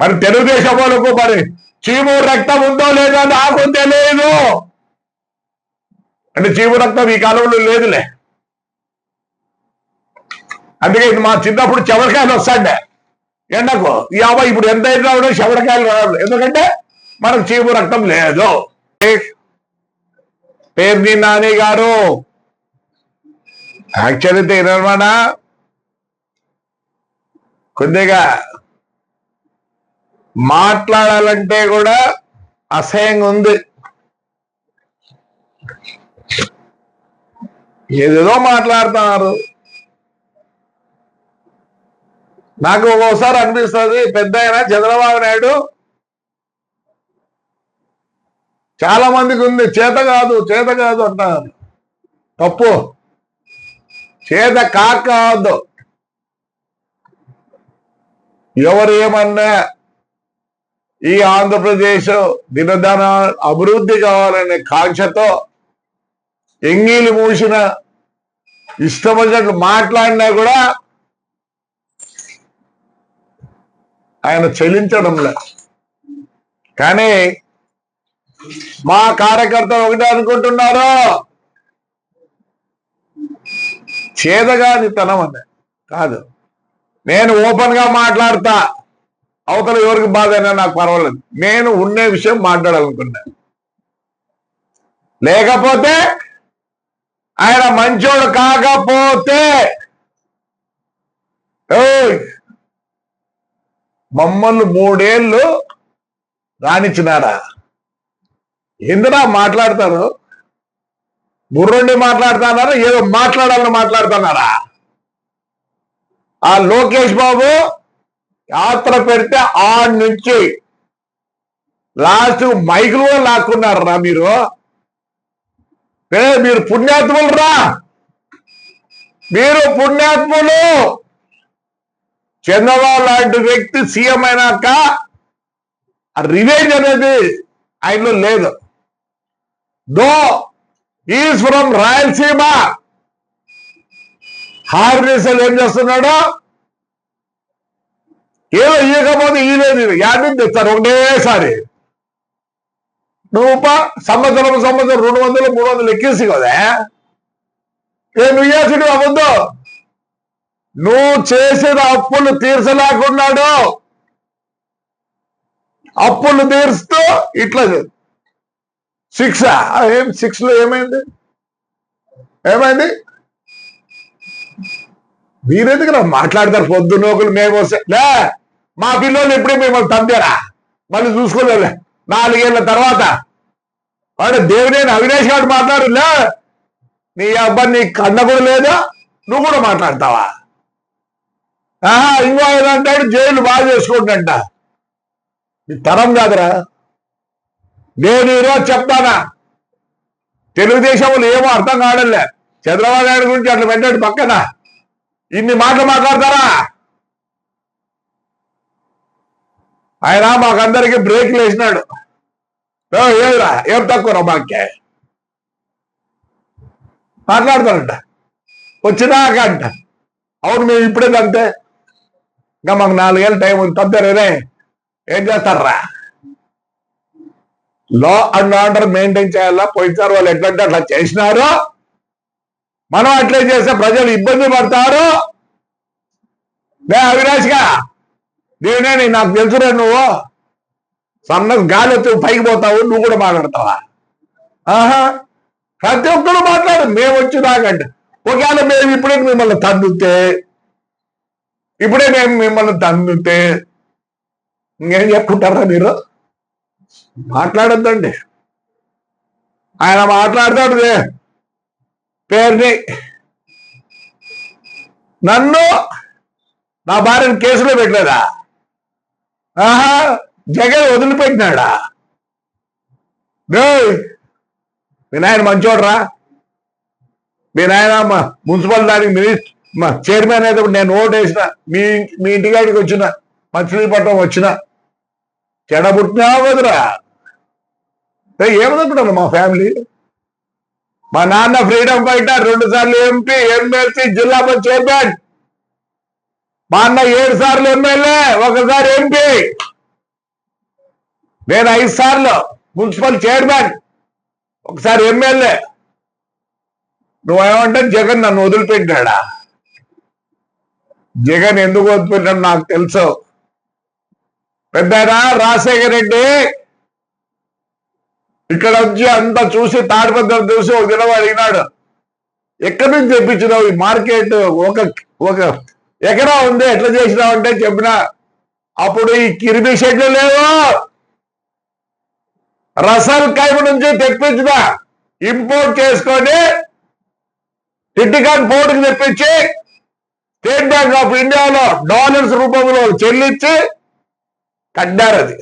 మరి తెలుగుదేశం వాళ్ళకు మరి చీము రక్తం ఉందో లేదో నాకు తెలియదు అంటే చీము రక్తం ఈ కాలంలో లేదులే. అందుకే మా చిన్నప్పుడు చెవరకాయలు వస్తాండే ఎండకు ఈ ఇప్పుడు ఎంత అయినా కూడా చెవరకాయలు రాదు ఎందుకంటే మనకు చీము రక్తం లేదు. పేర్ని నాని గారు. యాక్చువల్లీ తినమాట కొద్దిగా మాట్లాడాలంటే కూడా అసహ్యంగా ఉంది. ఏదేదో మాట్లాడుతున్నారు. నాకు ఒక్కోసారి అనిపిస్తుంది పెద్ద చంద్రబాబు నాయుడు చాలా మందికి ఉంది చేత కాదు చేత కాదు అంటారు. తప్పు. చేత కాదు. ఎవరు ఏమన్నా ఈ ఆంధ్రప్రదేశ్ దినదన అభివృద్ధి కావాలనే కాంక్షతో ఎంగిలి మూసిన ఇష్టం వచ్చినట్లు మాట్లాడినా కూడా ఆయన చెల్లించడంలే. కానీ మా కార్యకర్తలు ఒకటే అనుకుంటున్నారు? చేదగానితనం అనే. కాదు. నేను ఓపెన్గా మాట్లాడతా. అవతల ఎవరికి బాధ అయినా నాకు పర్వాలేదు. నేను ఉండే విషయం మాట్లాడాలనుకున్నా లేకపోతే ఆయన మంచోడు కాకపోతే మమ్మల్ని మూడేళ్ళు రాణించినాడా ఎందురా మాట్లాడతారు? బుర్రుండి మాట్లాడుతున్నారా? ఏదో మాట్లాడాలని మాట్లాడుతున్నారా? ఆ లోకేష్ బాబు యాత్ర పెడితే ఆ నుంచి లాస్ట్ మైకులు కూడా లాక్కున్నారు రా మీరు. మీరు పుణ్యాత్ములు రా. మీరు పుణ్యాత్ములు. చంద్రబాబు లాంటి వ్యక్తి సీఎం అయినాక రివేంజ్ అనేది ఆయనలో లేదు. Though is from Rayalaseema. హార్నేసల్ ఏం చేస్తున్నాడు? ఏదో ఇవ్వకపోతే ఇవ్వలేదు యాభై తెస్తారు ఒకటేసారి నువ్వు సంవత్సరం సంవత్సరం రెండు వందలు మూడు వందలు ఎక్కేసి కదా. ఏ నువ్వు ఇవ్వాల్సింది అవ్వద్దు నువ్వు చేసిన అప్పులు తీర్చలేకున్నాడు. అప్పులు తీరుస్తూ ఇట్లా సిక్స్ ఏం సిక్స్లో ఏమైంది? ఏమైంది? మీరెందుకు మాట్లాడతారు? పొద్దున్న మేము వస్తే లే! మా పిల్లలు ఇప్పుడే మిమ్మల్ని తందేరా మళ్ళీ చూసుకోలే నాలుగేళ్ళ తర్వాత. వాడు దేవుడైన అవినాష్ గారు మాట్లాడులే నీ అబ్బాయి నీ కన్న కూడా లేదా? నువ్వు కూడా మాట్లాడతావా? ఆహా ఇంకో ఆయన అంటాడు జైలు బాగా చేసుకుంటంట నీ తరం కాదురా. నేను ఈరోజు చెప్తానా? తెలుగుదేశం వాళ్ళు ఏమో అర్థం కావడంలే. చంద్రబాబు నాయుడు గురించి అట్లా పెట్టాడు పక్కన. ఇన్ని మాటలు మాట్లాడతారా? ఆయన మాకందరికి బ్రేక్లు వేసినాడు ఓ, ఏదిరా ఏం తక్కువ మాకే? మాట్లాడతారంట వచ్చినాక అంట. అవును మేము ఇప్పుడే అంతే ఇంకా మాకు నాలుగేళ్ళ టైం ఉంది. తప్పరేనే ఏం చేస్తారా లా అండ్ ఆర్డర్ మెయింటైన్ చేయాలా? పోయినసారి వాళ్ళు ఎట్లంటే అట్లా చేసినారు మనం అట్లే చేస్తే ప్రజలు ఇబ్బంది పడతారు. నే అవినాష్గా దీనే నాకు తెలుసురా నువ్వు? సన్నగా గాలి వచ్చి పైకి పోతావు నువ్వు కూడా మాట్లాడతావా? ఆహా ప్రతి ఒక్కరు మాట్లాడు మేము వచ్చి దాకండి ఒకవేళ మేము ఇప్పుడే మిమ్మల్ని తన్నుతే ఇప్పుడే మేము మిమ్మల్ని తన్నుతే ఇంకేం చెప్పుకుంటారా మీరు? మాట్లాడద్దండి. ఆయన మాట్లాడతాడు పేరుని. నన్ను నా భార్యను కేసులో పెట్టలేదా? ఆహా జగన్ వదిలిపెట్టినాడా? మీ నాయన మంచోడరా. మీ నాయన మున్సిపల్ దానికి మినిస్టర్ మా చైర్మన్ అయితే నేను ఓటు వేసిన మీ మీ ఇంటికాడికి వచ్చిన మచిలీపట్నం వచ్చిన. చెడబుట్టినావు కదరా. ఏయ్, ఏమనుకుంటాను మా ఫ్యామిలీ? మా నాన్న ఫ్రీడమ్ ఫైటర్ రెండు సార్లు ఎంపీ ఎమ్మెల్సీ జిల్లా చైర్మన్. మా అన్న ఏడు సార్లు ఎమ్మెల్యే ఒకసారి ఎంపీ. నేను ఐదు సార్లు మున్సిపల్ చైర్మన్ ఒకసారి ఎమ్మెల్యే. నువ్వేమంటే జగన్ నన్ను వదిలిపెట్టాడా? జగన్ ఎందుకు వదిలిపెట్టాడు నాకు తెలుసు. పెద్ద రాజశేఖర రెడ్డి? ఇక్కడ వచ్చి అంతా చూసి తాడిపత్రం చూసి ఒక దినం అడిగినాడు ఎక్కడి నుంచి తెప్పించినావు ఈ మార్కెట్? ఒక ఒక ఎక్కడా ఉంది ఎట్లా చేసినావు అంటే చెప్పిన. అప్పుడు ఈ కిరిమి షెడ్లు లేవు. రసల్ కైమ నుంచి తెప్పించిన ఇంపోర్ట్ చేసుకొని టిట్టికాన్ పోర్టుకు తెప్పించి స్టేట్ బ్యాంక్ ఆఫ్ ఇండియాలో డాలర్స్ రూపంలో చెల్లించి కట్టారు అది.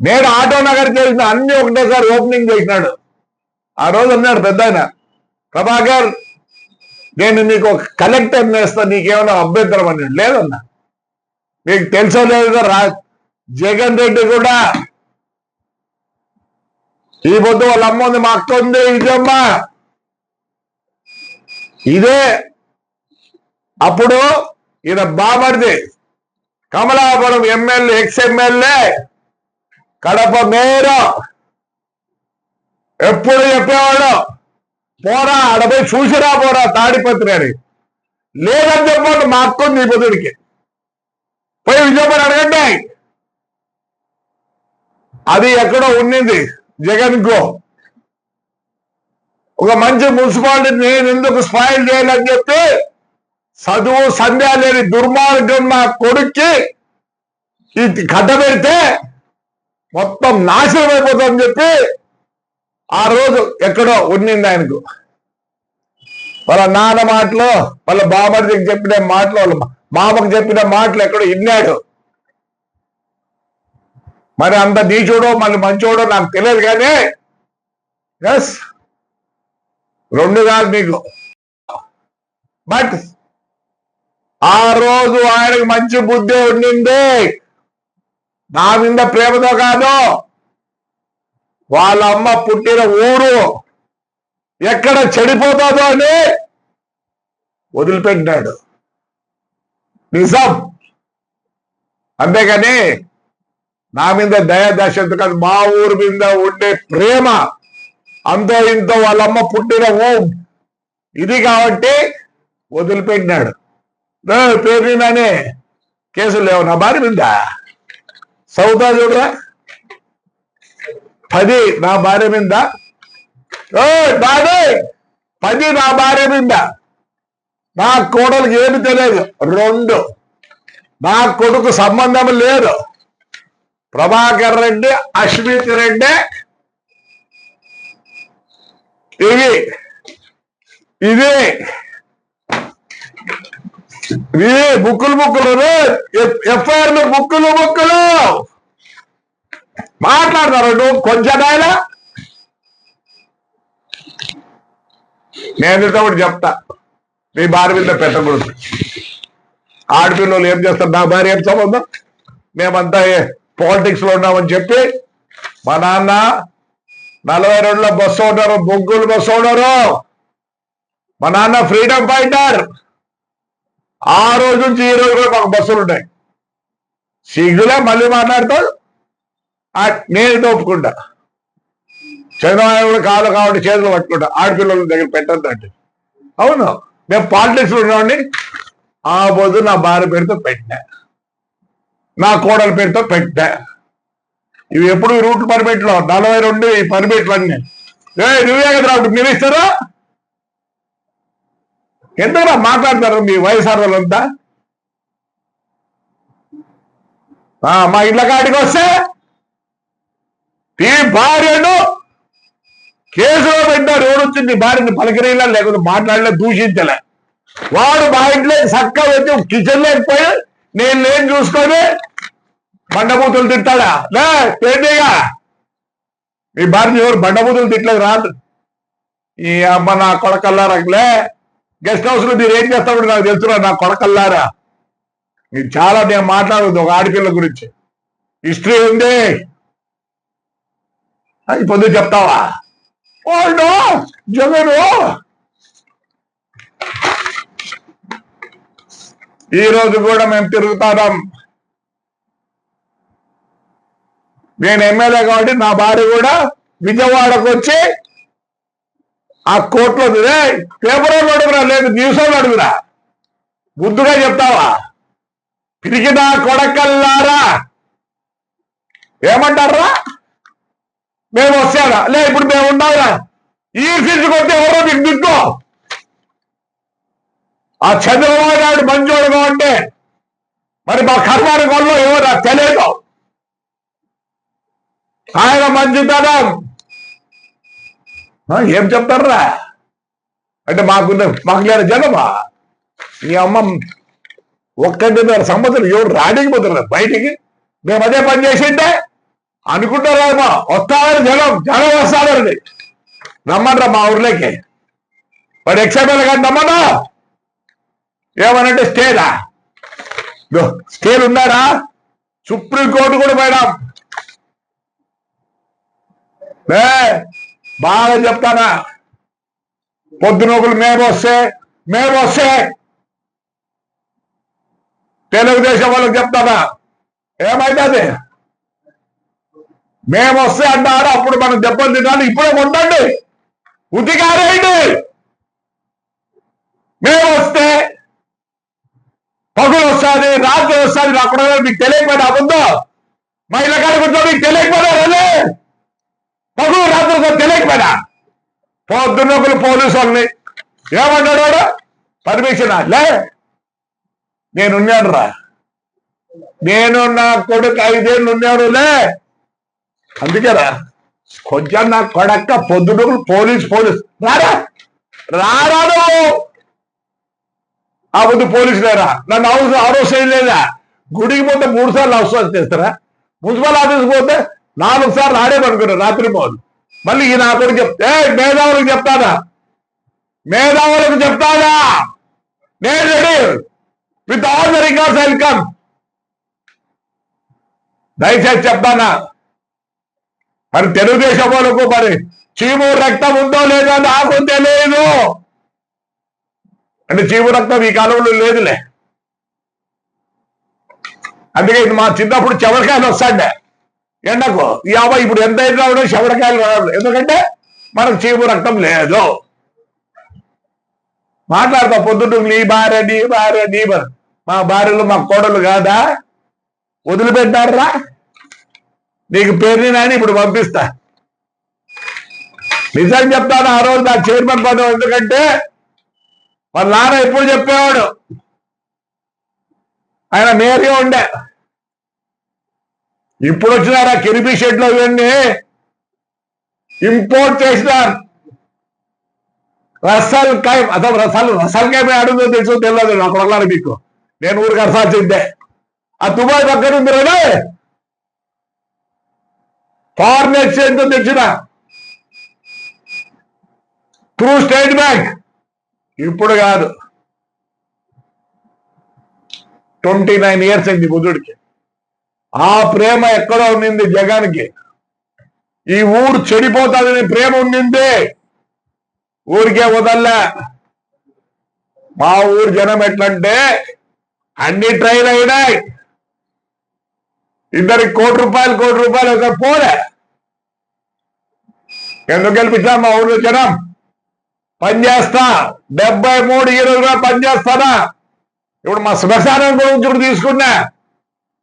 నేను ఆటో నగర్ చేసిన అన్ని ఒకటేసారి ఓపెనింగ్ చేసినాడు. ఆ రోజు అన్నాడు పెద్ద ఆయన ప్రభాకర్ నేను నీకు ఒక కలెక్టర్ నేస్తా నీకేమైనా అభ్యంతరం అని లేదన్నా. మీకు తెలుసో లేదు రా జగన్ రెడ్డి కూడా ఈ పొద్దు వాళ్ళ అమ్మ ఉంది మా అక్క ఉంది విజయమ్మ ఇదే అప్పుడు ఈయన బాబడిది Kamalapuram MLA ex MLA Kadapa mayor ఎప్పుడు చెప్పేవాడు? పోరా ఆడపోయి చూసిరా పోరా తాడిపత్రి అని. లేదని చెప్పండి మా అక్క ఉంది ఈ పోయి విజయపడి అడగండి. అది ఎక్కడో ఉన్నింది జగన్ కో. ఒక మంచి మున్సిపాలిటీ నేను ఎందుకు స్పాయిల్ చేయాలని చెప్పి చదువు సంధ్య లేని దుర్మార్గం నా కొడుక్కి ఈ కట్ట పెడితే మొత్తం నాశనం అయిపోతుందని చెప్పి ఆ రోజు ఎక్కడో ఉన్నింది ఆయనకు. వాళ్ళ నాన్న మాటలు వాళ్ళ బాబడికి చెప్పిన మాటలు వాళ్ళ మామకు చెప్పిన మాటలు ఎక్కడో విన్నాడు మరి అంత నీచుడో మళ్ళీ మంచోడో నాకు తెలియదు కానీ ఎస్ రెండు కాదు మీకు. బట్ ఆ రోజు ఆయనకి మంచి బుద్ధి ఉండింది నా మీద ప్రేమతో కాదు. వాళ్ళ అమ్మ పుట్టిన ఊరు ఎక్కడ చెడిపోతుందో అని వదిలిపెట్టినాడు. నిజం. అంతేగాని నా మీద దయాదశ కాదు మా ఊరు మీద ఉండే ప్రేమ అంతో ఇంతో వాళ్ళమ్మ పుట్టిన ఓం ఇది కాబట్టి వదిలిపెట్టినాడు. ఏ, పేరు నానే కేసులు లేవు నా భార్య మీద. సౌదా చూడరా? పది నా భార్య మీద. పది నా భార్య మీద. నా కోడలికి ఏమి తెలియదు. రెండు నా కొడుకు సంబంధం లేదు. ప్రభాకర్ రెడ్డి అశ్విత్ రెడ్డి. ఇవి ఇది ఇది బుక్కులు బుక్కులు ఎఫ్ఐఆర్ బుక్కులు బుక్కులు. మాట్లాడతారు నువ్వు కొంచెం ఆయన. నేను ఒకటి చెప్తా. నీ భార్య మీద పెట్టకూడదు. ఆడపిల్లలు ఏం చేస్తారు? నా భార్య ఏం సంబంధం? మేమంతా పాలిటిక్స్లో ఉన్నామని చెప్పి మా నాన్న నలభై రెండులో బస్సు ఉన్నారు బొగ్గులు బస్సు ఉన్నారు మా నాన్న ఫ్రీడమ్ ఫైటర్ ఆ రోజు నుంచి ఈ రోజు కూడా మాకు బస్సులు ఉన్నాయి. సిగ్గులే మళ్ళీ మాట్లాడతాడు నేను తోపుకుంటా. చంద్రబాబు కాదు కాలు కాబట్టి చేతులు పట్టుకుంటా. ఆడపిల్లల దగ్గర పెట్టద్దండి అవును మేము పాలిటిక్స్లో ఉన్నామండి ఆ పొద్దు నా భార్య పేరుతో పెట్టినా. నా కోడల పేరుతో పెట్టా ఇవి ఎప్పుడు రూట్ పర్మిట్లు? నలభై రెండు ఈ పర్మిట్లు అన్ని ఏ నువ్వే కదా మీరు ఇస్తారా ఎందుకు మాట్లాడతారు మీ వయసు వాళ్ళంతా మా ఇళ్ళ కాడికి వస్తే ఈ భార్యను కేసులో పెట్టారు ఎవరు వచ్చింది భార్యని పలకరీలా లేకుండా మాట్లాడలే దూషించలే. వాడు మా ఇంట్లో చక్క వచ్చి కిచెన్ లేకపోయి నేను నేను చూసుకొని బండబూతులు తిట్టాడా లే ఏంటిగా మీ భార్య ఎవరు బండబూతులు తిట్టలేదు రాదు ఈ అమ్మ నా కొడకల్లారలే గెస్ట్ హౌస్లో మీరు ఏం చేస్తామని నాకు తెలుసురా నా కొడకల్లారా? మీరు చాలా నేను మాట్లాడదు ఒక ఆడపిల్ల గురించి. హిస్టరీ ఉంది. అది పొద్దు చెప్తావా? వాళ్ళు జగను. ఈ కూడా మేము తిరుగుతాం. నేను ఎమ్మెల్యే కాబట్టి నా భార్య కూడా విజయవాడకు వచ్చి ఆ కోర్టులో పేపర్ అడుగురా? లేదు న్యూస్ అడుగురా? బుద్ధుగా చెప్తావా? పిరిగిన కొడకల్లారా? ఏమంటారా? మేము వస్తారా? లే ఇప్పుడు మేము ఉన్నారా ఈ సీట్లు కొట్టి ఎవరో మీకు దిక్కు. ఆ చంద్రబాబు నాయుడు మంజోడుగా ఉంటే మరి మా కర్మాని వల్ల ఎవరు నాకు తెలియదు ఆయన మంచితనం. ఏం చెప్తారా అంటే మాకు మాకు లేని జనమా? మీ అమ్మ ఒక్కటిన్నర సంవత్సరం ఎవరు రాడికిపోతున్నారు బయటికి? మేము అదే పని చేసింటే అనుకుంటారేమో? వస్తామని జనం జనం వస్తారండి రమ్మంటారా మా ఊర్లోకి? వాడు ఎక్సైబల్ కానీ రమ్మన్నా ఏమనంటే స్టేదా స్టేలు ఉన్నారా సుప్రీంకోర్టు కూడా పోయినాం. బాగా చెప్తానా? పొద్దున మేము వస్తే మేము వస్తే తెలుగుదేశం వాళ్ళకి చెప్తానా? ఏమైతుంది మేము వస్తే అంటారు అప్పుడు మనం దెబ్బలు తినాలి. ఇప్పుడే ఉండండి ఉతికారేయండి మేము వస్తే పగులు వస్తుంది రాత్రి వస్తుంది రాకుండా మీకు తెలియకపోయినా అబద్ధం? మహిళ కలుగుతుందో మీకు తెలియకపోయినా రండి. పగులు రాత్రి తెలియకపోయినా? పొద్దున్న ఒకరు పోలీసు వాళ్ళని ఏమంటాడు వాడు? పర్మిషన్ లే నేనున్నాను రా నేను నా కొడుకు ఐదేళ్ళు ఉన్నాడు లే అందుకేరా కొంచెం నా కొడక్క పొద్దున పోలీస్ పోలీస్. రారా? రారా నువ్వు ఆ ముందు పోలీసు లేరా? నన్ను అవసరం అవసరం లేదా? గుడికి పోతే మూడు సార్లు అవసరం చేస్తారా? మున్సిపల్ ఆఫీస్ పోతే నాలుగు సార్లు ఆడేమనుకున్నారు రాత్రి పోదు మళ్ళీ ఈ నా కొడుకు చెప్తే మేధావులకు చెప్తాదా మేధావులకు చెప్తారా నేను ready. With all the records welcome దయచేసి చెప్తానా? మరి తెలుగుదేశం వాళ్ళకు మరి చీము రక్తం ఉందో లేదో నాకు తెలియదు అంటే చీము రక్తం ఈ కాలంలో లేదులే. అందుకే మా చిన్నప్పుడు చెవరకాయలు వస్తాండే ఎండకు ఈ ఇప్పుడు ఎంత అయినా కూడా చెవరకాయలు రాదు. ఎందుకంటే మనకు చీము రక్తం లేదు. మాట్లాడతా పొద్దున్న నీ భార్య నీ భార్య నీ భార్య మా భార్యలు మా కోడలు కాదా? వదిలిపెట్టారా? నీకు పేరుని నాని ఇప్పుడు పంపిస్తా. నిజం చెప్తాను ఆ రోజు నా చైర్మన్ పదం ఎందుకంటే వాళ్ళ నాన్న ఎప్పుడు చెప్పేవాడు? ఆయన మేయర్గా ఉండే. ఇప్పుడు వచ్చినారా కిరిపి షెడ్లో ఇవన్నీ? ఇంపోర్ట్ చేసినారు. రసల్ కాయ అసలు రసాలు రసల్ కాయ అడుగు తెలుసు తెలియదు నాకు వెళ్ళాలి మీకు. నేను ఊరికి అరసాల్సిందే ఆ దుబాయ్ పక్కన ఉంది ఫారిన్ ఎక్స్చేంజ్ తెచ్చిన. త్రూ స్టేట్ బ్యాంక్ ఇప్పుడు కాదు. ట్వంటీ నైన్ ఇయర్స్ అయింది బుద్ధుడికి ఆ ప్రేమ ఎక్కడో ఉండింది జగానికి. ఈ ఊరు చెడిపోతుందని ప్రేమ ఉండింది. ఊరికే వదల్లా. మా ఊరు జనం ఎట్లంటే అన్ని ట్రైన్ అయినాయి. ఇద్దరికి కోటి రూపాయలు కోటి రూపాయలు ఒక పోలే. ఎందుకు గెలిపించా? మా ఊర్లో జనం. పనిచేస్తా డెబ్బై మూడు ఇరవై పనిచేస్తానా ఇప్పుడు మా శ్మశానం గురించి కూడా తీసుకున్నా.